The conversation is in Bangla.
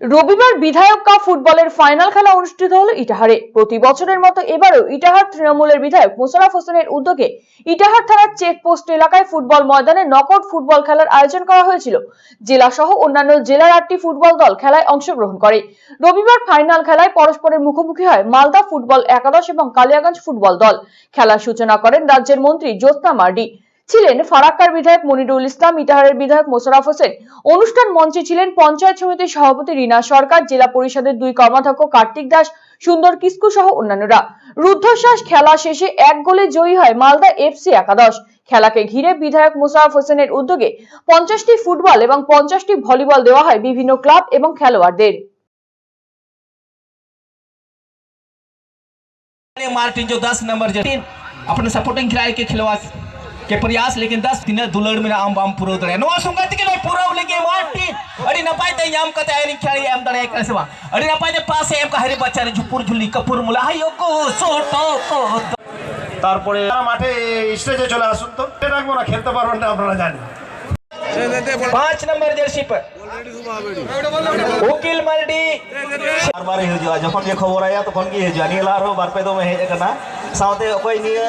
রবিবার বিধায়ক কাপ ফুটবলের ফাইনাল খেলা অনুষ্ঠিত হলো ইটাহারে। প্রতি বছরের মতো এবারও ইটাহার তৃণমূলের বিধায়ক মোশাররফ হোসেনের উদ্যোগে ইটাহার থানার চেকপোস্ট এলাকায় ফুটবল ময়দানে নকআউট ফুটবল খেলার আয়োজন করা হয়েছিল। জেলা সহ অন্যান্য জেলার আটটি ফুটবল দল খেলায় অংশগ্রহণ করে। রবিবার ফাইনাল খেলায় পরস্পরের মুখোমুখি হয় মালদা ফুটবল একাদশ এবং কালিয়াগঞ্জ ফুটবল দল। খেলার সূচনা করেন রাজ্যের মন্ত্রী জ্যোৎস্না মার্ডি। ছিলেন ফারাক্কার বিধায়ক মনিরুল ইসলাম ইটাহারের বিধায়ক মোশাররফ হোসেন অনুষ্ঠান মঞ্চে ছিলেন পঞ্চায়েত সমিতির সভাপতি রীনা সরকার জেলা পরিষদের দুই কর্মাধ্যক্ষ কার্তিক দাস সুন্দর কিস্কু সহ অন্যান্যরা রুদ্ধশ্বাস খেলা শেষে এক গোলে জয়ী হয় মালদা এফসি একাদশ খেলাকে ঘিরে বিধায়ক মোশাররফ হোসেনের উদ্যোগে পঞ্চাশটি ফুটবল এবং পঞ্চাশটি ভলিবল দেওয়া হয় বিভিন্ন ক্লাব এবং খেলোয়াড়দের ने मार्टिन जो 10 नंबर जो अपने सपोर्टिंग खिलाड़ी के खिलवाड़ के प्रयास लेकिन दस दिन दुलड़ में आम बाम पूरा दरे नवा संगाति के नय पूरा लगे वाटी अड़ी नपाय ते याम कते आयरी खेली एम दरे कर सेवा अड़ी नपाय ते पास एम का हरे बच्चा रे झुपुर झुली कपूर मुला। हाय हायो को सोटो को তারপরে মাঠে স্টেজে চলে আসুন তো রাখবো না খেলতে পারবেন না আপনারা जाने। पाँच नंबर जर्सी पर। ओकिल मल्डी बार बार हजूगा जखन ये खबर आया तो तखन की हजूगा जानी लार हो बार पे तो में हेज करना साथे कोई ओकय निये